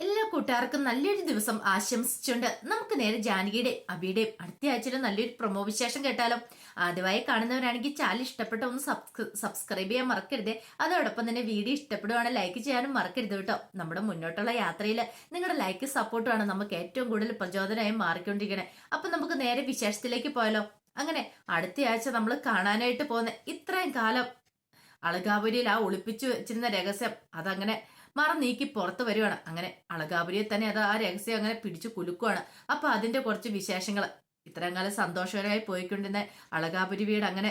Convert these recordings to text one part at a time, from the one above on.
എല്ലാ കൂട്ടുകാർക്കും നല്ലൊരു ദിവസം ആശംസിച്ചുകൊണ്ട് നമുക്ക് നേരെ ജാനകിയുടെ അബിയുടെയും അടുത്ത ആഴ്ചയിൽ നല്ലൊരു പ്രൊമോ വിശേഷം കേട്ടാലോ. ആദ്യമായി കാണുന്നവരാണെങ്കിൽ ചാനൽ ഇഷ്ടപ്പെട്ട ഒന്ന് സബ്സ്ക്രൈബ് ചെയ്യാൻ മറക്കരുത്. അതോടൊപ്പം തന്നെ വീഡിയോ ഇഷ്ടപ്പെടുവാണെങ്കിൽ ലൈക്ക് ചെയ്യാനും മറക്കരുത് കേട്ടോ. നമ്മുടെ മുന്നോട്ടുള്ള യാത്രയിൽ നിങ്ങളുടെ ലൈക്ക് സപ്പോർട്ടുമാണ് നമുക്ക് ഏറ്റവും കൂടുതൽ പ്രചോദനമായി മാറിക്കൊണ്ടിരിക്കണേ. അപ്പൊ നമുക്ക് നേരെ വിശേഷത്തിലേക്ക് പോയാലോ. അങ്ങനെ അടുത്ത ആഴ്ച നമ്മൾ കാണാനായിട്ട് പോകുന്ന ഇത്രയും കാലം അളകാപുരിയിൽ ആ ഒളിപ്പിച്ചു വെച്ചിരുന്ന രഹസ്യം അതങ്ങനെ മറ നീക്കി പുറത്ത് വരുവാണ്. അങ്ങനെ അളകാപുരിയെ തന്നെ അത് ആ രഹസ്യം അങ്ങനെ പിടിച്ചു കുലുക്കുവാണ്. അപ്പൊ അതിന്റെ കുറച്ച് വിശേഷങ്ങൾ ഇത്രയും കാലം സന്തോഷകരമായി പോയിക്കൊണ്ടിരുന്ന അളകാപുരി വീട് അങ്ങനെ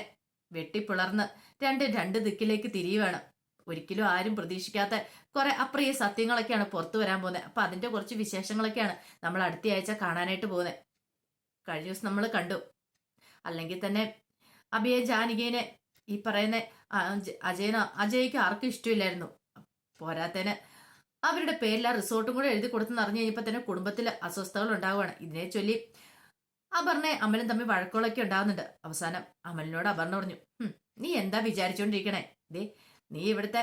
വെട്ടിപ്പിളർന്ന് രണ്ട് രണ്ട് ദിക്കിലേക്ക് തിരിയുവാണ്. ഒരിക്കലും ആരും പ്രതീക്ഷിക്കാത്ത കുറെ അപ്രിയ സത്യങ്ങളൊക്കെയാണ് പുറത്തു വരാൻ പോകുന്നത്. അപ്പൊ അതിന്റെ കുറച്ച് വിശേഷങ്ങളൊക്കെയാണ് നമ്മൾ അടുത്ത ആഴ്ച കാണാനായിട്ട് പോകുന്നത്. കഴിഞ്ഞ ദിവസം നമ്മൾ കണ്ടു. അല്ലെങ്കിൽ തന്നെ അഭിയെ ജാനികേനെ ഈ പറയുന്ന അജയനോ അജയ്ക്ക് ആർക്കും ഇഷ്ടമില്ലായിരുന്നു. പോരാത്തതിന് അവരുടെ പേരിൽ ആ റിസോർട്ടും കൂടെ എഴുതി കൊടുത്തെന്ന് അറിഞ്ഞു കഴിഞ്ഞപ്പോൾ തന്നെ കുടുംബത്തിൽ അസ്വസ്ഥതകൾ ഉണ്ടാവുകയാണ്. ഇതിനെ ചൊല്ലി അപർണെ അമലും തമ്മിൽ വഴക്കുകളൊക്കെ ഉണ്ടാകുന്നുണ്ട് അവസാനം അമലിനോട് അപർണ പറഞ്ഞു നീ എന്താ വിചാരിച്ചുകൊണ്ടിരിക്കണേ ദേ നീ ഇവിടുത്തെ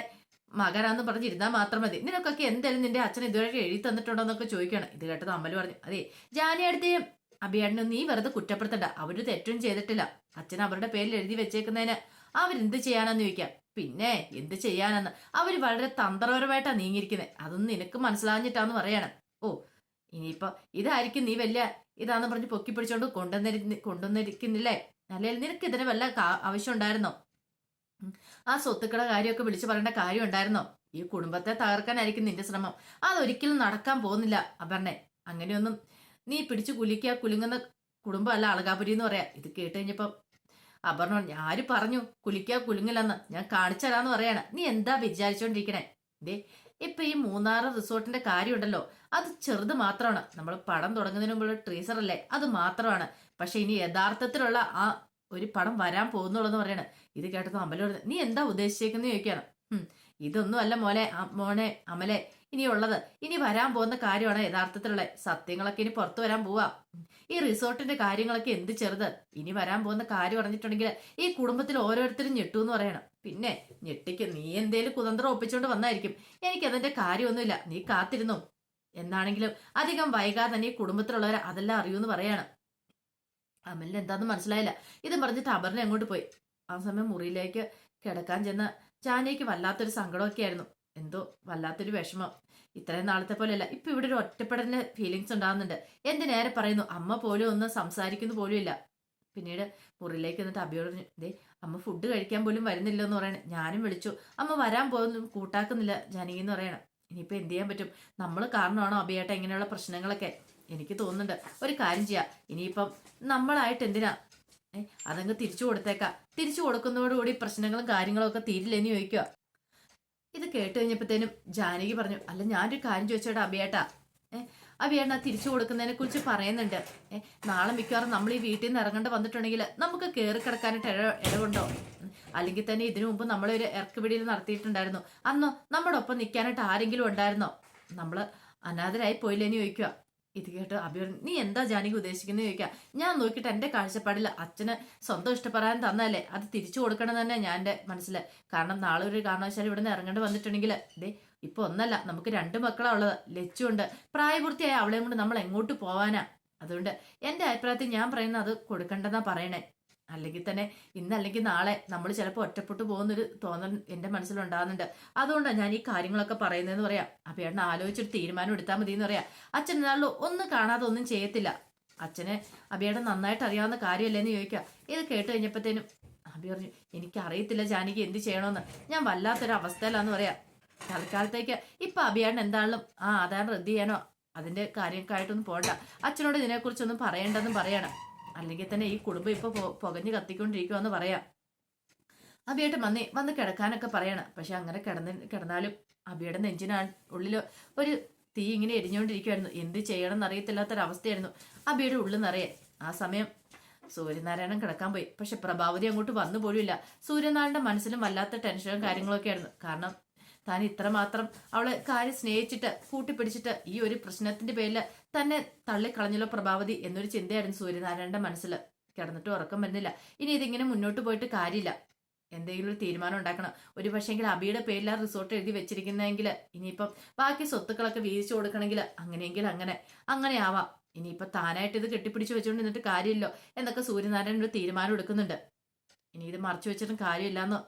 മകനാന്ന് പറഞ്ഞിരുന്നാൽ മാത്രം മതി. നിനക്കൊക്കെ എന്തായാലും നിന്റെ അച്ഛൻ ഇതുവരെ എഴുതി തന്നിട്ടുണ്ടോ എന്നൊക്കെ ചോദിക്കണം ഇത് കേട്ടത് അമ്മൽ പറഞ്ഞു അതെ ജാനി അടുത്തേയും അഭിയാടിനും നീ വെറുതെ കുറ്റപ്പെടുത്തണ്ട. അവർ തെറ്റും ചെയ്തിട്ടില്ല. അച്ഛൻ അവരുടെ പേരിൽ എഴുതി വെച്ചേക്കുന്നതിന് അവരെന്ത് ചെയ്യാനെന്ന് ചോദിക്കാം. പിന്നെ എന്ത് ചെയ്യാനെന്ന്? അവർ വളരെ തന്ത്രപരമായിട്ടാ നീങ്ങിയിരിക്കുന്നത് അതൊന്നും നിനക്ക് മനസ്സിലാഞ്ഞിട്ടാന്ന് പറയണം. ഓ ഇനിയിപ്പോ ഇതായിരിക്കും നീ വലിയ ഇതാന്ന് പറഞ്ഞ് പൊക്കി പിടിച്ചോണ്ട് കൊണ്ടുവന്നിരി കൊണ്ടുവന്നിരിക്കുന്നില്ലേ? അല്ലെങ്കിൽ നിനക്ക് ഇതിന് വല്ല ആവശ്യം ഉണ്ടായിരുന്നോ ആ സ്വത്തുക്കളുടെ കാര്യമൊക്കെ വിളിച്ചു പറയേണ്ട കാര്യം ഉണ്ടായിരുന്നോ ഈ കുടുംബത്തെ തകർക്കാനായിരിക്കും നിന്റെ ശ്രമം. അതൊരിക്കലും നടക്കാൻ പോകുന്നില്ല അപർണെ. അങ്ങനെയൊന്നും നീ പിടിച്ചു കുലിക്കുക കുലുങ്ങുന്ന കുടുംബമല്ല അളകാപുരി എന്ന് പറയാ. ഇത് കേട്ട് കഴിഞ്ഞപ്പം അപർണ ആര് പറഞ്ഞു കുലിക്കാ കുലുങ്ങില്ലെന്ന് ഞാൻ കാണിച്ചതാന്ന് പറയണ. നീ എന്താ വിചാരിച്ചോണ്ടിരിക്കണേ? ദേ ഇപ്പൊ ഈ മൂന്നാറ് റിസോർട്ടിന്റെ കാര്യമുണ്ടല്ലോ. അത് ചെറുത് മാത്രമാണ്. നമ്മൾ പടം തുടങ്ങുന്നതിന് മുമ്പുള്ള ട്രീസർ അല്ലേ അത് മാത്രമാണ്. പക്ഷെ ഇനി യഥാർത്ഥത്തിലുള്ള ആ ഒരു പടം വരാൻ പോകുന്നുള്ളൂ പറയണ. ഇത് കേട്ടത് അമലോട് നീ എന്താ ഉദ്ദേശിച്ചേക്കുന്ന? ചോദിക്കാണ് ഇതൊന്നും അല്ല മോനെ മോനെ അമലെ. ഇനിയുള്ളത്. ഇനി വരാൻ പോകുന്ന കാര്യമാണ് യഥാർത്ഥത്തിലുള്ള സത്യങ്ങളൊക്കെ ഇനി പുറത്തു വരാൻ പോവാ. ഈ റിസോർട്ടിന്റെ കാര്യങ്ങളൊക്കെ എന്ത് ചെറുത്? ഇനി വരാൻ പോകുന്ന കാര്യം പറഞ്ഞിട്ടുണ്ടെങ്കിൽ ഈ കുടുംബത്തിൽ ഓരോരുത്തരും ഞെട്ടു എന്ന് പറയണം. പിന്നെ ഞെട്ടിക്ക് നീ എന്തേലും കുതന്ത്രം ഒപ്പിച്ചുകൊണ്ട് വന്നായിരിക്കും. എനിക്ക് അതിന്റെ കാര്യമൊന്നുമില്ല. നീ കാത്തിരുന്നു. എന്നാണെങ്കിലും അധികം വൈകാതെ തന്നെ ഈ കുടുംബത്തിലുള്ളവർ അതെല്ലാം അറിയൂന്ന് പറയാണ്. അമലിന് എന്താന്ന് മനസ്സിലായില്ല. ഇത് പറഞ്ഞിട്ട് അപർണ അങ്ങോട്ട് പോയി. ആ സമയം മുറിയിലേക്ക് കിടക്കാൻ ചെന്ന ചാനയ്ക്ക് വല്ലാത്തൊരു സങ്കടമൊക്കെ ആയിരുന്നു. എന്തോ വല്ലാത്തൊരു വിഷമം. ഇത്രയും നാളത്തെ പോലെയല്ല. ഇപ്പൊ ഇവിടെ ഒരു ഒറ്റപ്പെടലിന്റെ ഫീലിങ്സ് ഉണ്ടാകുന്നുണ്ട് എന്റെ നേരെ പറയുന്നു? അമ്മ പോലും ഒന്ന് സംസാരിക്കുന്നു പോലും ഇല്ല. പിന്നീട് മുറിയിലേക്ക് എന്നിട്ട് അബിയോട് ദേ അമ്മ ഫുഡ് കഴിക്കാൻ പോലും വരുന്നില്ല എന്ന് പറയണേ. ഞാനും വിളിച്ചു. അമ്മ വരാൻ പോകുന്നു കൂട്ടാക്കുന്നില്ല ജാനകി എന്ന് പറയണം. ഇനിയിപ്പോ എന്ത് ചെയ്യാൻ പറ്റും? നമ്മൾ കാരണമാണോ അബിയേട്ട ഇങ്ങനെയുള്ള പ്രശ്നങ്ങളൊക്കെ? എനിക്ക് തോന്നുന്നുണ്ട്. ഒരു കാര്യം ചെയ്യാം. ഇനിയിപ്പം നമ്മളായിട്ട് എന്തിനാ? ഏ അതങ്ങ് തിരിച്ചു കൊടുത്തേക്കാം. തിരിച്ചു കൊടുക്കുന്നതോടുകൂടി പ്രശ്നങ്ങളും കാര്യങ്ങളും ഒക്കെ തീരില്ലെന്ന് ചോദിക്കുക ഇത് കേട്ട് കഴിഞ്ഞപ്പോഴത്തേനും ജാനകി പറഞ്ഞു അല്ല ഞാനൊരു കാര്യം ചോദിച്ചോട്ടെ അഭിയേട്ടാ ഏഹ് അഭിയേട്ട തിരിച്ചു കൊടുക്കുന്നതിനെ കുറിച്ച് പറയുന്നുണ്ട്. ഏഹ് നാളെ മിക്കവാറും നമ്മൾ ഈ വീട്ടിൽ നിന്ന് ഇറങ്ങേണ്ട വന്നിട്ടുണ്ടെങ്കിൽ നമുക്ക് കയറി കിടക്കാനായിട്ട് ഇട ഇടവുണ്ടോ? അല്ലെങ്കിൽ തന്നെ ഇതിനു മുമ്പ് നമ്മളൊരു ഇറക്കുപിടിയിൽ നടത്തിയിട്ടുണ്ടായിരുന്നു. അന്നോ നമ്മുടെ ഒപ്പം നിൽക്കാനായിട്ട് ആരെങ്കിലും ഉണ്ടായിരുന്നോ? നമ്മൾ അനാഥരായി പോയില്ലേന്ന് ചോദിക്കുക ഇത് കേട്ട് അഭി നീ എന്താ ജാനകി ഉദ്ദേശിക്കുന്നത് ചോദിക്കാം. ഞാൻ നോക്കിയിട്ട് എന്റെ കാഴ്ചപ്പാടിൽ അച്ഛന് സ്വന്തം ഇഷ്ടപ്പെടാൻ തന്നല്ലേ അത് തിരിച്ചു കൊടുക്കണം തന്നെ ഞാൻ എന്റെ മനസ്സിൽ കാരണം നാളെ ഒരു കാരണവശാലും ഇവിടെ നിന്ന് ഇറങ്ങേണ്ടി വന്നിട്ടുണ്ടെങ്കിൽ ദേ ഇപ്പൊ ഒന്നല്ല നമുക്ക് രണ്ട് മക്കളാ ഉള്ളത്. ലച്ചുണ്ട് പ്രായപൂർത്തിയായ അവളെയും കൊണ്ട് നമ്മൾ എങ്ങോട്ട് പോവാനാ? അതുകൊണ്ട് എന്റെ അഭിപ്രായത്തിൽ ഞാൻ പറയുന്നത് അത് കൊടുക്കേണ്ടെന്നാ പറയണേ. അല്ലെങ്കിൽ തന്നെ ഇന്നല്ലെങ്കിൽ നാളെ നമ്മൾ ചിലപ്പോൾ ഒറ്റപ്പെട്ടു പോകുന്നൊരു തോന്നൽ എന്റെ മനസ്സിലുണ്ടാകുന്നുണ്ട്. അതുകൊണ്ടാണ് ഞാൻ ഈ കാര്യങ്ങളൊക്കെ പറയുന്നതെന്ന് പറയാം. അപ്പം ഏട്ടൻ ആലോചിച്ചൊരു തീരുമാനം എടുത്താൽ മതി എന്ന് പറയാം. അച്ഛൻ എന്നാലും ഒന്നും കാണാതെ ഒന്നും ചെയ്യത്തില്ല. അച്ഛനെ അബിയുടെ നന്നായിട്ട് അറിയാവുന്ന കാര്യമല്ലേ എന്ന് ചോദിക്കുക. ഇത് കേട്ട് കഴിഞ്ഞപ്പോഴത്തേനും അബി പറഞ്ഞു എനിക്കറിയത്തില്ല ജാനകി എന്ത് ചെയ്യണമെന്ന്. ഞാൻ വല്ലാത്തൊരു അവസ്ഥയിലാന്ന് പറയാം. തൽക്കാലത്തേക്ക് ഇപ്പം അബിയാണ്ട് എന്താണെങ്കിലും ആ അതാണ് റദ്ദ് ചെയ്യാനോ? അതിന്റെ കാര്യങ്ങൾക്കായിട്ടൊന്നും പോകണ്ട അച്ഛനോട് ഇതിനെക്കുറിച്ചൊന്നും പറയേണ്ടെന്നും പറയണം. അല്ലെങ്കിൽ തന്നെ ഈ കുടുംബം ഇപ്പൊ പുകഞ്ഞു കത്തിക്കൊണ്ടിരിക്കുമെന്ന് പറയാം. അബിയേട്ട് വന്നേ വന്ന് കിടക്കാനൊക്കെ പറയണം. പക്ഷെ അങ്ങനെ കിടന്ന് കിടന്നാലും അബിയുടെ നെഞ്ചിനാ ഉള്ളിൽ ഒരു തീ ഇങ്ങനെ എരിഞ്ഞുകൊണ്ടിരിക്കുവായിരുന്നു എന്ത് ചെയ്യണം എന്നറിയത്തില്ലാത്തൊരവസ്ഥയായിരുന്നു അബിയുടെ ഉള്ളിൽ നിറയെ. ആ സമയം സൂര്യനാരായണൻ കിടക്കാൻ പോയി. പക്ഷെ പ്രഭാവതി അങ്ങോട്ട് വന്നു പോലുമില്ല. സൂര്യനാരായണന്റെ മനസ്സിലും വല്ലാത്ത ടെൻഷനും കാര്യങ്ങളൊക്കെ ആയിരുന്നു കാരണം താൻ ഇത്രമാത്രം അവളെ കാര്യം സ്നേഹിച്ചിട്ട് കൂട്ടിപ്പിടിച്ചിട്ട് ഈ ഒരു പ്രശ്നത്തിന്റെ പേരിൽ തന്നെ തള്ളിക്കളഞ്ഞല്ലോ പ്രഭാവതി എന്നൊരു ചിന്തയായിരുന്നു സൂര്യനാരായണന്റെ മനസ്സിൽ കിടന്നിട്ട് ഉറക്കം വരുന്നില്ല. ഇനി ഇതിങ്ങനെ മുന്നോട്ട് പോയിട്ട് കാര്യമില്ല. എന്തെങ്കിലും ഒരു തീരുമാനം ഉണ്ടാക്കണം. ഒരു പക്ഷേങ്കിൽ അബിയുടെ പേരിൽ ആ റിസോർട്ട് എഴുതി വെച്ചിരിക്കുന്നതെങ്കിൽ ഇനിയിപ്പം ബാക്കി സ്വത്തുക്കളൊക്കെ വീതിച്ചു കൊടുക്കണമെങ്കിൽ അങ്ങനെയെങ്കിൽ അങ്ങനെ. അങ്ങനെ ആവാം. ഇനിയിപ്പോൾ താനായിട്ട് ഇത് കെട്ടിപ്പിടിച്ച് വെച്ചുകൊണ്ട് നിന്നിട്ട് കാര്യമില്ലോ എന്നൊക്കെ സൂര്യനാരായണൻ ഒരു തീരുമാനം എടുക്കുന്നുണ്ട്. ഇനി ഇത് മറച്ചു വെച്ചിട്ടും കാര്യമില്ലെന്ന്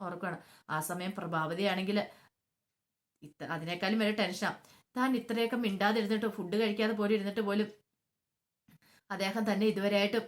ഓർക്കുകയാണ് ആ സമയം പ്രഭാവതിയാണെങ്കിൽ ഇത്ര അതിനേക്കാളും വരെ ടെൻഷനാണ് താൻ ഇത്രയൊക്കെ മിണ്ടാതിരുന്നിട്ട് ഫുഡ് കഴിക്കാതെ പോലും ഇരുന്നിട്ട് പോലും അദ്ദേഹം തന്നെ ഇതുവരെയായിട്ടും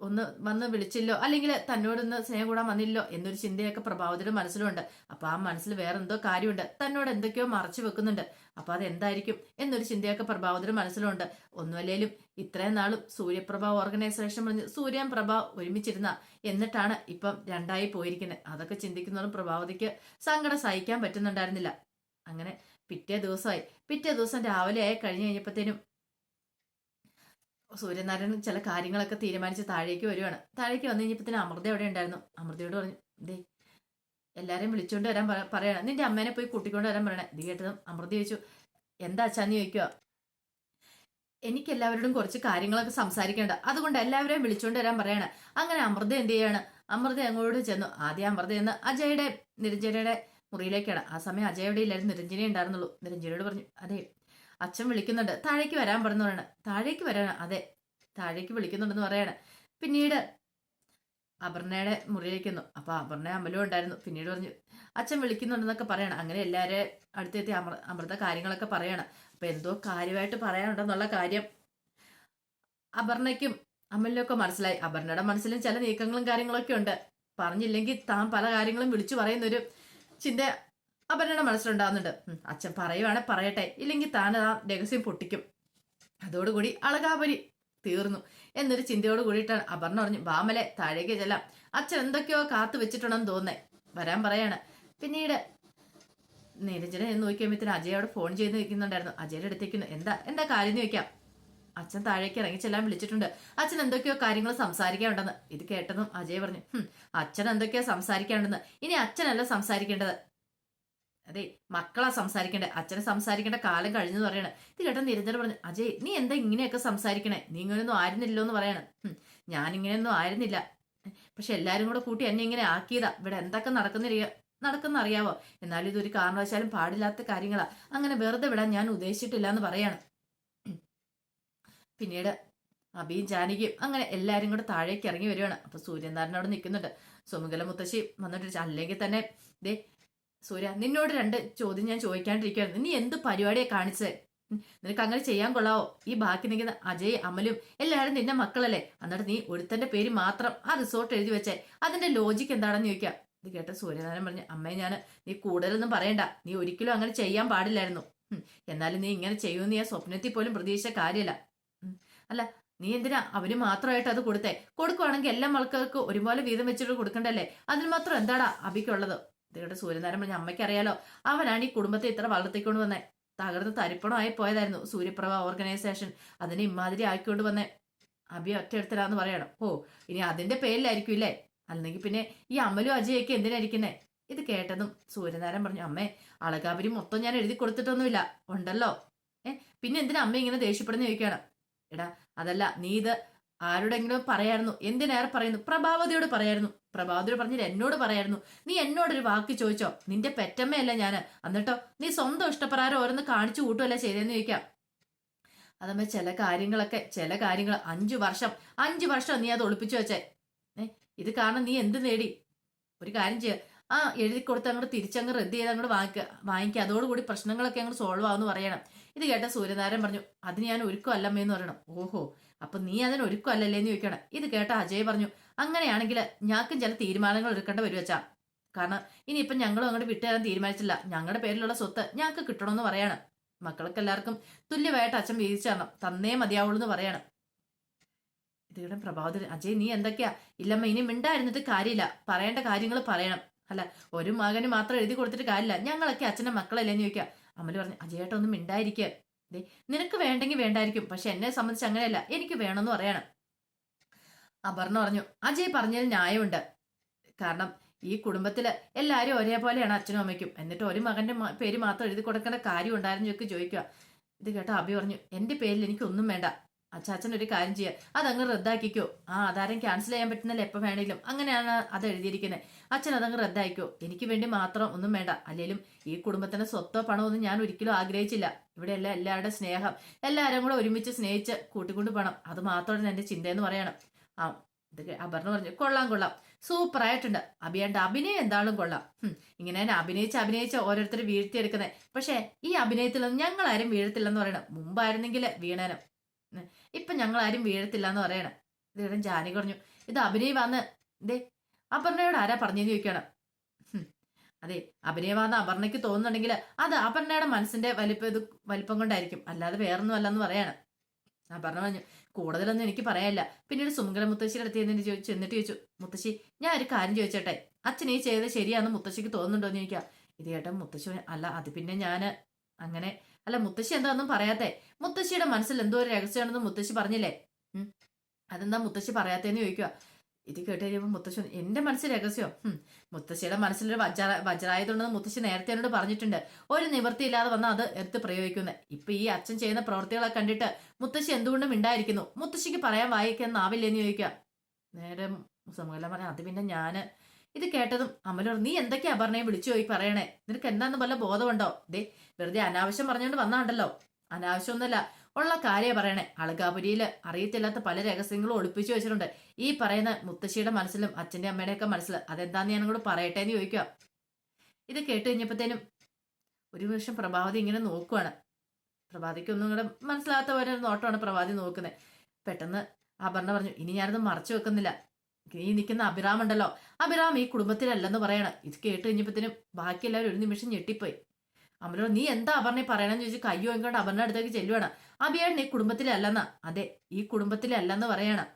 ഒന്ന് വന്ന് വിളിച്ചില്ലോ അല്ലെങ്കിൽ തന്നോടൊന്ന് സ്നേഹം കൂടാൻ വന്നില്ലോ എന്നൊരു ചിന്തയൊക്കെ പ്രഭാവതിയുടെ മനസ്സിലുണ്ട് അപ്പൊ ആ മനസ്സിൽ വേറെ എന്തോ കാര്യമുണ്ട് തന്നോട് എന്തൊക്കെയോ മറച്ചു വെക്കുന്നുണ്ട്. അപ്പൊ അത് എന്തായിരിക്കും എന്നൊരു ചിന്തയൊക്കെ പ്രഭാവതിയുടെ മനസ്സിലുണ്ട് ഒന്നുമല്ലേലും ഇത്രയും നാളും സൂര്യപ്രഭ ഓർഗനൈസേഷൻ പറഞ്ഞ് സൂര്യൻ പ്രഭ ഒരുമിച്ചിരുന്ന എന്നിട്ടാണ് ഇപ്പം രണ്ടായി പോയിരിക്കുന്നത് അതൊക്കെ ചിന്തിക്കുന്നതും പ്രഭാവതിക്ക് സങ്കടം സഹിക്കാൻ പറ്റുന്നുണ്ടായിരുന്നില്ല. അങ്ങനെ പിറ്റേ ദിവസമായി. പിറ്റേ ദിവസം രാവിലെ ആയി കഴിഞ്ഞു കഴിഞ്ഞപ്പോഴത്തേനും സൂര്യനാരായണൻ ചില കാര്യങ്ങളൊക്കെ തീരുമാനിച്ച് താഴേക്ക് വരുവാണ്. താഴേക്ക് വന്നു കഴിഞ്ഞപ്പോഴത്തേനും അമൃത അവിടെ ഉണ്ടായിരുന്നു? അമൃതയോട് പറഞ്ഞു ദേ എല്ലാരെയും വിളിച്ചുകൊണ്ട് വരാൻ പറയണം. നിന്റെ അമ്മേനെ പോയി കൂട്ടിക്കൊണ്ട് വരാൻ പറയണേ. ഇത് കേട്ടതും അമൃത ചോദിച്ചു എന്താ അച്ഛാന്ന് ചോദിക്കുക എനിക്ക് എല്ലാവരോടും കുറച്ച് കാര്യങ്ങളൊക്കെ സംസാരിക്കേണ്ട. അതുകൊണ്ട് എല്ലാവരെയും വിളിച്ചുകൊണ്ട് വരാൻ പറയണ. അങ്ങനെ അമൃത എന്ത് ചെയ്യാണ്? അമൃത അങ്ങോട്ട് ചെന്നു. ആദ്യം അമൃത എന്ന് അജയുടെ നിരഞ്ജനയുടെ മുറിയിലേക്കാണ്. ആ സമയം അജയ അവിടെ ഇല്ലായിരുന്നു? നിരഞ്ജനെ ഉണ്ടായിരുന്നുള്ളൂ. നിരഞ്ജനയോട് പറഞ്ഞു അതെ അച്ഛൻ വിളിക്കുന്നുണ്ട്. താഴേക്ക് വരാൻ പറഞ്ഞു പറയണ. താഴേക്ക് വരാൻ അതെ. താഴേക്ക് വിളിക്കുന്നുണ്ടെന്ന് പറയാണ്. പിന്നീട് അപർണയുടെ മുറിയിലേക്കുന്നു അപ്പൊ അപർണ അമലും ഉണ്ടായിരുന്നു. പിന്നീട് പറഞ്ഞു അച്ഛൻ വിളിക്കുന്നുണ്ടെന്നൊക്കെ പറയണം. അങ്ങനെ എല്ലാവരെ അടുത്തെത്തി അമൃ അമൃത കാര്യങ്ങളൊക്കെ പറയണം. അപ്പൊ എന്തോ കാര്യമായിട്ട് പറയാനുണ്ടെന്നുള്ള കാര്യം അപർണയ്ക്കും അമലിനൊക്കെ മനസ്സിലായി. അപർണയുടെ മനസ്സിലും ചില നീക്കങ്ങളും കാര്യങ്ങളൊക്കെ ഉണ്ട്. പറഞ്ഞില്ലെങ്കിൽ താൻ പല കാര്യങ്ങളും വിളിച്ചു പറയുന്നൊരു ചിന്ത അപർണയുടെ മനസ്സിലുണ്ടാകുന്നുണ്ട് അച്ഛൻ പറയുവാണെ പറയട്ടെ. ഇല്ലെങ്കിൽ താൻ ആ രഹസ്യം പൊട്ടിക്കും. അതോടുകൂടി അളകാപരി തീർന്നു. എന്നൊരു ചിന്തയോട് കൂടിയിട്ടാണ് അപർണ പറഞ്ഞു ബാമലെ താഴേക്ക് ചെല്ലാം. അച്ഛൻ എന്തൊക്കെയോ കാത്തു വെച്ചിട്ടുണ്ടെന്ന് തോന്നേ വരാൻ പറയാണ്. പിന്നീട് നീരജനെ നോക്കിയപ്പോഴത്തേന് അജയ് അവിടെ ഫോൺ ചെയ്ത് നിൽക്കുന്നുണ്ടായിരുന്നു. അജയുടെ അടുത്തേക്കുന്നു എന്താ? എന്താ കാര്യം എന്ന് ചോദിക്കാം. അച്ഛൻ താഴേക്ക് ഇറങ്ങി ചെല്ലാൻ വിളിച്ചിട്ടുണ്ട്. അച്ഛൻ എന്തൊക്കെയോ കാര്യങ്ങൾ സംസാരിക്കാനുണ്ടെന്ന്. ഇത് കേട്ടതും അജയ് പറഞ്ഞു അച്ഛൻ എന്തൊക്കെയോ സംസാരിക്കാനുണ്ടെന്ന്. ഇനി അച്ഛനല്ല സംസാരിക്കേണ്ടത്. അതെ മക്കളാ സംസാരിക്കേണ്ടത് അച്ഛനെ സംസാരിക്കേണ്ട കാലം കഴിഞ്ഞെന്ന് പറയണേ. ഇത് കേട്ട നിരഞ്ജന പറഞ്ഞു അജയ് നീ എന്താ ഇങ്ങനെയൊക്കെ സംസാരിക്കണേ? നീ ഇങ്ങനെയൊന്നും ആയിരുന്നില്ലോ എന്ന് പറയണം ഞാനിങ്ങനെയൊന്നും ആയിരുന്നില്ല. പക്ഷെ എല്ലാരും കൂടെ കൂട്ടി എന്നെ ഇങ്ങനെ ആക്കിയതാ. ഇവിടെ എന്തൊക്കെ നടക്കുന്നില്ല നടക്കുന്ന അറിയാവോ എന്നാലും ഇതൊരു കാരണവശാലും പാടില്ലാത്ത കാര്യങ്ങളാ. അങ്ങനെ വെറുതെ വിടാൻ ഞാൻ ഉദ്ദേശിച്ചിട്ടില്ല എന്ന് പറയാണ് പിന്നീട് അബിയും ജാനകിയും അങ്ങനെ എല്ലാരും കൂടെ താഴേക്ക് ഇറങ്ങി വരുവാണ് അപ്പൊ സൂര്യനാരനോട് അവിടെ നിൽക്കുന്നുണ്ട്. സുമംഗല മുത്തശ്ശി വന്നിട്ട് അല്ലെങ്കിൽ തന്നെ ദേ സൂര്യ നിന്നോട് രണ്ട് ചോദ്യം ഞാൻ ചോദിക്കാണ്ടിരിക്കുകയായിരുന്നു. നീ എന്ത് പരിപാടിയെ കാണിച്ചത് നിനക്ക് അങ്ങനെ ചെയ്യാൻ കൊള്ളാവോ? ഈ ബാക്കി നിൽക്കുന്ന അജയ് അമലും എല്ലാവരും നിന്റെ മക്കളല്ലേ? എന്നിട്ട് നീ ഒരുത്തന്റെ പേര് മാത്രം ആ റിസോർട്ട് എഴുതി വെച്ചേ. അതിന്റെ ലോജിക്ക് എന്താണെന്ന് ചോദിക്കാം. ഇത് കേട്ട സൂര്യനാരായണൻ പറഞ്ഞു അമ്മയെ ഞാൻ നീ കൂടുതലൊന്നും പറയണ്ട. നീ ഒരിക്കലും അങ്ങനെ ചെയ്യാൻ പാടില്ലായിരുന്നു. എന്നാലും നീ ഇങ്ങനെ ചെയ്യുമെന്ന് ഞാൻ സ്വപ്നത്തിൽ പോലും പ്രതീക്ഷിച്ച കാര്യമല്ല അല്ല നീ എന്തിനാ അവന് മാത്രമായിട്ട് അത് കൊടുത്തേ? കൊടുക്കുവാണെങ്കിൽ എല്ലാ മക്കൾക്ക് ഒരുപോലെ വീതം വെച്ചിട്ട് കൊടുക്കണ്ടല്ലേ? അതിന് മാത്രം എന്താടാ അബിക്കുള്ളത്? ഇതേടെ സൂര്യനാരായണൻ പറഞ്ഞ അമ്മയ്ക്കറിയാലോ അവനാണ് ഈ കുടുംബത്തെ ഇത്ര വളർത്തിക്കൊണ്ട് വന്നേ. തകർന്ന് തരിപ്പണമായി പോയതായിരുന്നു സൂര്യപ്രഭ ഓർഗനൈസേഷൻ അതിനെ ഇമാതിരി ആക്കിക്കൊണ്ട് വന്നേ. അബി ഒറ്റയെടുത്തലാന്ന് പറയണം. ഓ ഇനി അതിന്റെ പേരിലായിരിക്കും ഇല്ലേ? അല്ലെങ്കിൽ പിന്നെ ഈ അമലും അജയൊക്കെ എന്തിനായിരിക്കുന്നേ? ഇത് കേട്ടതും സൂര്യനാരായണൻ പറഞ്ഞു അമ്മേ അളകാപുരി മൊത്തം ഞാൻ എഴുതി കൊടുത്തിട്ടൊന്നുമില്ല. ഉണ്ടല്ലോ. ഏ പിന്നെ എന്തിനാ അമ്മ ഇങ്ങനെ ദേഷ്യപ്പെടുന്ന ചോദിക്കുകയാണ്? എടാ അതല്ല നീ ഇത് ആരോടെങ്കിലും പറയായിരുന്നു? എന്തിനേറെ പറയുന്നു? പ്രഭാവതിയോട് പറയായിരുന്നു. പ്രഭാവതിയോട് പറഞ്ഞില്ല എന്നോട് പറയായിരുന്നു. നീ എന്നോടൊരു വാക്ക് ചോദിച്ചോ? നിന്റെ പെറ്റമ്മയല്ല ഞാൻ എന്നിട്ടോ നീ സ്വന്തം ഇഷ്ടപ്രകാരം ഓരോന്ന് കാണിച്ചു കൂട്ടുമല്ല ചെയ്തതെന്ന് ചോദിക്കാം. അതമ്മ ചില കാര്യങ്ങളൊക്കെ ചില കാര്യങ്ങൾ അഞ്ചു വർഷം അഞ്ചു വർഷം നീ അത് ഒളിപ്പിച്ചു വെച്ചേ. ഏ ഇത് കാരണം നീ എന്ത് നേടി? ഒരു കാര്യം ചെയ്യ. ആ എഴുതി കൊടുത്ത് അങ്ങോട്ട് തിരിച്ചങ്ങ് റദ്ദ് ചെയ്ത് അങ്ങോട്ട് വാങ്ങിക്കുക വാങ്ങിക്കുക അതോടുകൂടി പ്രശ്നങ്ങളൊക്കെ അങ്ങോട്ട് സോൾവ് ആവുമെന്ന് പറയണം. ഇത് കേട്ട സൂര്യനാരായണൻ പറഞ്ഞു അതിന് ഞാൻ ഒരുക്കമല്ലമ്മേന്ന് പറയണം. ഓഹോ അപ്പൊ നീ അതിന് എന്ന് ചോദിക്കണം. ഇത് കേട്ട അജയ് പറഞ്ഞു അങ്ങനെയാണെങ്കിൽ ഞങ്ങൾക്കും ചില തീരുമാനങ്ങൾ എടുക്കേണ്ട വരും വെച്ചാ കാരണം ഇനിയിപ്പം ഞങ്ങളും അങ്ങോട്ട് വിട്ടുതരാൻ തീരുമാനിച്ചില്ല ഞങ്ങളുടെ പേരിലുള്ള സ്വത്ത് ഞങ്ങൾക്ക് കിട്ടണമെന്ന് പറയാണ്. മക്കൾക്ക് എല്ലാവർക്കും തുല്യമായിട്ട് അച്ഛൻ വീതിച്ചു തരണം. തന്നേ മതിയാവുള്ളൂ എന്ന് പറയാണ്. ഇതിവിടെ പ്രഭാവത്തിൽ അജയ് നീ എന്തൊക്കെയാ? ഇല്ലമ്മ ഇനി മിണ്ടായിരുന്നിട്ട് കാര്യമില്ല. പറയേണ്ട കാര്യങ്ങൾ പറയണം. അല്ല ഒരു മകന് മാത്രം എഴുതി കൊടുത്തിട്ട് കാര്യമില്ല. ഞങ്ങളൊക്കെ അച്ഛന്റെ മക്കളല്ലേ എന്ന് ചോദിക്കുക. പറഞ്ഞു അജയേട്ട ഒന്നും മിണ്ടായിരിക്കുക ദേ നിനക്ക് വേണ്ടെങ്കിൽ വേണ്ടായിരിക്കും പക്ഷെ എന്നെ സംബന്ധിച്ച് അങ്ങനെയല്ല എനിക്ക് വേണമെന്ന് പറയണം. അപർണ പറഞ്ഞു അജയ് പറഞ്ഞതിൽ ന്യായമുണ്ട്. കാരണം ഈ കുടുംബത്തിൽ എല്ലാവരും ഒരേപോലെയാണ് അച്ഛനും അമ്മയ്ക്കും. എന്നിട്ട് ഒരു മകന്റെ പേര് മാത്രം എഴുതി കൊടുക്കേണ്ട കാര്യം ഉണ്ടായിരുന്നു ഒക്കെ ചോദിക്കുക. ഇത് കേട്ട അബി പറഞ്ഞു എന്റെ പേരിൽ എനിക്കൊന്നും വേണ്ട. അച്ചാച്ചൻ ഒരു കാര്യം ചെയ്യുക അതങ്ങ് റദ്ദാക്കിക്കോ. ആ ആധാരം ക്യാൻസൽ ചെയ്യാൻ പറ്റുന്നില്ല എപ്പോൾ വേണമെങ്കിലും അങ്ങനെയാണ് അത് എഴുതിയിരിക്കുന്നത്. അച്ഛൻ അതങ്ങ് റദ്ദാക്കിക്കോ എനിക്ക് വേണ്ടി മാത്രം ഒന്നും വേണ്ട. അല്ലെങ്കിലും ഈ കുടുംബത്തിന്റെ സ്വത്തോ പണമോ ഒന്നും ഞാൻ ഒരിക്കലും ആഗ്രഹിച്ചില്ല. ഇവിടെ എല്ലാം എല്ലാവരുടെ സ്നേഹം. എല്ലാവരും കൂടെ ഒരുമിച്ച് സ്നേഹിച്ച് കൂട്ടിക്കൊണ്ട് പോകണം അത് മാത്രമാണ് എന്റെ ചിന്തയെന്ന് പറയണം. ആ ഇത് അപർണ പറഞ്ഞു കൊള്ളാം കൊള്ളാം. സൂപ്പർ ആയിട്ടുണ്ട്. അഭിയാണ്ട് അഭിനയം എന്താളും കൊള്ളാം. ഇങ്ങനെ അഭിനയിച്ച് അഭിനയിച്ച് ഓരോരുത്തർ വീഴ്ത്തിയെടുക്കുന്നത് പക്ഷേ ഈ അഭിനയത്തിലൊന്നും ഞങ്ങളാരും വീഴത്തില്ലെന്ന് പറയണം. മുമ്പായിരുന്നെങ്കിൽ വീണേനം. ഇപ്പം ഞങ്ങളാരും വീഴത്തില്ല എന്ന് പറയണം. ഇത് ജാനി പറഞ്ഞു ഇത് അഭിനയമാന്ന്. ദേ അപർണയോട് ആരാ പറഞ്ഞെന്ന് ചോദിക്കണം അതെ അഭിനയമാന്ന് അപർണയ്ക്ക് തോന്നുന്നുണ്ടെങ്കിൽ അത് അപർണയുടെ മനസ്സിന്റെ വലിപ്പം ഇത് വലിപ്പം കൊണ്ടായിരിക്കും. അല്ലാതെ വേറൊന്നും അല്ലെന്ന് പറയാണ്. അപർണ പറഞ്ഞു കൂടുതലൊന്നും എനിക്ക് പറയാനില്ല. പിന്നീട് സുമംഗല മുത്തശ്ശിയുടെ അടുത്ത് എന്നിട്ട് ചോദിച്ചു എന്നിട്ട് ചോദിച്ചു മുത്തശ്ശി ഞാൻ ഒരു കാര്യം ചോദിച്ചോട്ടെ? അച്ഛൻ ഈ ചെയ്തത് ശരിയാണെന്ന് മുത്തശ്ശിക്ക് തോന്നുന്നുണ്ടോ എന്ന് ചോദിക്കാം. ഇത് കേട്ടോ മുത്തശ്ശി അല്ല അത് പിന്നെ ഞാൻ അങ്ങനെ അല്ല മുത്തശ്ശി എന്താ ഒന്നും പറയാത്തെ? മുത്തശ്ശിയുടെ മനസ്സിൽ എന്തോ ഒരു രഹസ്യമാണെന്ന് മുത്തശ്ശി പറഞ്ഞില്ലേ. അതെന്താ മുത്തശ്ശി പറയാത്തേന്ന് ചോദിക്കുക ഇത് കേട്ട് കഴിയുമ്പോൾ മുത്തശ്ശി പറഞ്ഞു, എന്റെ മനസ്സിൽ രഹസ്യം. മുത്തശ്ശിയുടെ മനസ്സിലൊരു വജ്ര വജ്രായതുണ്ടെന്ന് മുത്തശ്ശി നേരത്തെ എന്നോട് പറഞ്ഞിട്ടുണ്ട്. ഒരു നിവൃത്തിയില്ലാതെ വന്നാൽ അത് എടുത്ത് പ്രയോഗിക്കുന്നത് ഇപ്പൊ ഈ അച്ഛൻ ചെയ്യുന്ന പ്രവൃത്തികളെ കണ്ടിട്ട് മുത്തശ്ശി എന്തുകൊണ്ടും ഉണ്ടായിരിക്കുന്നു മുത്തശ്ശിക്ക് പറയാൻ വായിക്കാന്നാവില്ലെന്ന് ചോദിക്കുക. നേരെ സമൂഹം പറയാം അത് പിന്നെ ഞാൻ ഇത് കേട്ടതും അമലോർ നീ എന്തൊക്കെയാ പറഞ്ഞേ വിളിച്ചു പോയി പറയണേ? നിനക്ക് എന്താന്ന് വല്ല ബോധമുണ്ടോ? ദേ വെറുതെ അനാവശ്യം പറഞ്ഞുകൊണ്ട് വന്നാണ്ടല്ലോ അനാവശ്യമൊന്നുമല്ല. ഉള്ള കാര്യം പറയണേ. അളകാപുരിയിൽ അറിയത്തില്ലാത്ത പല രഹസ്യങ്ങളും ഒളിപ്പിച്ചു വെച്ചിട്ടുണ്ട്. ഈ പറയുന്ന മുത്തശ്ശിയുടെ മനസ്സിലും അച്ഛന്റെ അമ്മയുടെ ഒക്കെ മനസ്സിൽ അതെന്താന്ന് ഞാനും കൂടെ പറയട്ടെ എന്ന് ചോദിക്കുക ഇത് കേട്ട് കഴിഞ്ഞപ്പോഴത്തേനും ഒരു നിമിഷം പ്രഭാവതി ഇങ്ങനെ നോക്കുവാണ്. പ്രഭാതിക്ക് ഒന്നും കൂടെ മനസ്സിലാത്ത പോലെ ഒരു നോട്ടമാണ് പ്രഭാതി നോക്കുന്നത്. പെട്ടെന്ന് അപർണ പറഞ്ഞു ഇനി ഞാനത് മറച്ചു വെക്കുന്നില്ല. ഈ നിൽക്കുന്ന അഭിറാം ഉണ്ടല്ലോ. അഭിറാം ഈ കുടുംബത്തിലല്ലെന്ന് പറയണം. ഇത് കേട്ട് കഴിഞ്ഞപ്പോഴത്തേനും ബാക്കി എല്ലാവരും ഒരു നിമിഷം ഞെട്ടിപ്പോയി. അമലോ നീ എന്താ അപർണയെ പറയണമെന്ന് ചോദിച്ചു കയ്യോ എങ്കോണ്ട് അപർണ അടുത്തേക്ക് ചെല്ലുവാണ്. അഭിയേട്ടൻ ഈ കുടുംബത്തിലല്ലെന്ന. അതെ ഈ കുടുംബത്തിലല്ലെന്ന് പറയണം.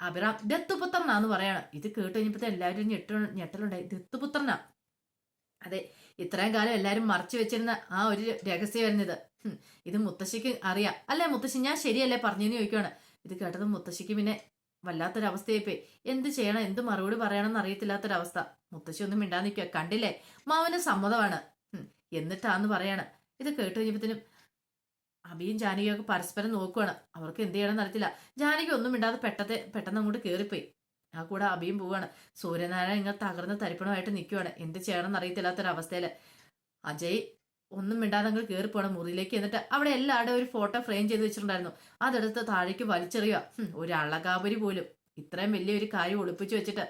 അഭിറാം ദത്തുപുത്രനാന്ന് പറയണം. ഇത് കേട്ട് കഴിഞ്ഞപ്പോഴത്തെ എല്ലാവരും ഞെട്ട ഞെട്ടലുണ്ടായി. ദത്തുപുത്രനാ. അതെ ഇത്രയും കാലം എല്ലാരും മറച്ചു വെച്ചിരുന്ന ആ ഒരു രഹസ്യമായിരുന്നു ഇത് ഇത് മുത്തശ്ശിക്ക് അറിയാം. അല്ലേ മുത്തശ്ശി ഞാൻ ശരിയല്ലേ പറഞ്ഞെന്ന് ചോദിക്കുകയാണ് ഇത് കേട്ടത് മുത്തശ്ശിക്ക് പിന്നെ വല്ലാത്തൊരവസ്ഥയായിപ്പോയി. എന്ത് ചെയ്യണം? എന്ത് മറുപടി പറയണമെന്ന് അറിയത്തില്ലാത്തൊരവസ്ഥ. മുത്തശ്ശി ഒന്നും മിണ്ടാ നിൽക്കുക കണ്ടില്ലേ? മാവന് സമ്മതമാണ്. എന്നിട്ടാന്ന് പറയാണ്. ഇത് കേട്ട് കഴിഞ്ഞപ്പോഴത്തേനും അബിയും ജാനകിയും ഒക്കെ പരസ്പരം നോക്കുവാണ്. അവർക്ക് എന്ത് ചെയ്യണമെന്ന് അറിയത്തില്ല. ജാനകി ഒന്നും ഇണ്ടാതെ പെട്ടത്തെ പെട്ടെന്ന് അങ്ങോട്ട് കയറിപ്പോയി ആ കൂടെ അബിയും പോവാണ്. സൂര്യനാരായണൻ ഇങ്ങനെ തകർന്ന് തരിപ്പണമായിട്ട് നിൽക്കുവാണ് എന്ത് ചെയ്യണമെന്ന് അറിയത്തില്ലാത്തൊരവസ്ഥയിൽ. അജയ് ഒന്നും മിണ്ടാതെ അങ്ങ് കയറി പോകണം മുറിയിലേക്ക് എന്നിട്ട് അവിടെ എല്ലാവരുടെ ഒരു ഫോട്ടോ ഫ്രെയിം ചെയ്ത് വെച്ചിട്ടുണ്ടായിരുന്നു. അതെടുത്ത് താഴേക്ക് വലിച്ചെറിയുക ഒരു അളകാപുരി പോലും. ഇത്രയും വലിയൊരു കാര്യം ഒളിപ്പിച്ചു വെച്ചിട്ട്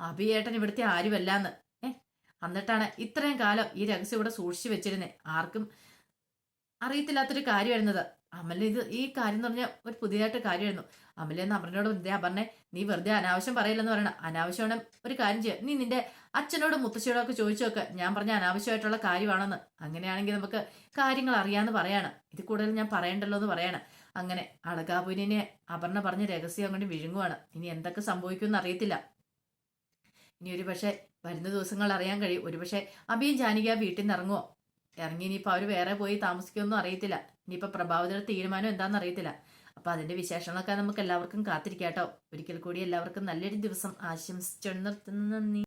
അഭിയേട്ടൻ ഇവിടുത്തെ ആരുമല്ലാന്ന്. ഏഹ് എന്നിട്ടാണ് ഇത്രയും കാലം ഈ രഹസ്യം ഇവിടെ സൂക്ഷിച്ചു വെച്ചിരുന്നത് ആർക്കും അറിയത്തില്ലാത്തൊരു കാര്യമായിരുന്നത്. അമല ഇത് ഈ കാര്യം എന്ന് പറഞ്ഞാൽ ഒരു പുതിയതായിട്ട് കാര്യമായിരുന്നു. അമലെന്ന് അമരനോട് വെറുതെ പറഞ്ഞേ നീ വെറുതെ അനാവശ്യം പറയില്ലെന്ന് പറയണം. അനാവശ്യമാണ് ഒരു കാര്യം ചെയ്യുക നീ നിന്റെ അച്ഛനോടും മുത്തശ്ശിയോടും ഒക്കെ ചോദിച്ചു നോക്ക് ഞാൻ പറഞ്ഞ അനാവശ്യമായിട്ടുള്ള കാര്യമാണെന്ന്. അങ്ങനെയാണെങ്കിൽ നമുക്ക് കാര്യങ്ങൾ അറിയാന്ന് പറയാണ്. ഇത് കൂടുതൽ ഞാൻ പറയണ്ടല്ലോ എന്ന് പറയാണ്. അങ്ങനെ അളകാപുരിനെ അപർണ പറഞ്ഞ രഹസ്യം അങ്ങോട്ട് വിഴുങ്ങുവാണ്. ഇനി എന്തൊക്കെ സംഭവിക്കുമെന്ന് അറിയത്തില്ല. ഇനി ഒരു പക്ഷേ വരുന്ന ദിവസങ്ങൾ അറിയാൻ കഴിയും. ഒരുപക്ഷെ അഭിയും ജാനിക വീട്ടിൽ നിന്ന് ഇറങ്ങുമോ ഇറങ്ങി ഇനിയിപ്പോൾ അവർ വേറെ പോയി താമസിക്കുമെന്നും അറിയത്തില്ല. ഇനിയിപ്പോൾ പ്രഭാവതിയുടെ തീരുമാനം എന്താണെന്ന് അറിയത്തില്ല. അപ്പൊ അതിന്റെ വിശേഷങ്ങളൊക്കെ നമുക്ക് എല്ലാവർക്കും കാത്തിരിക്കാട്ടോ. ഒരിക്കൽ കൂടി എല്ലാവർക്കും നല്ലൊരു ദിവസം ആശംസിച്ചു നിർത്തുന്നു നന്ദി.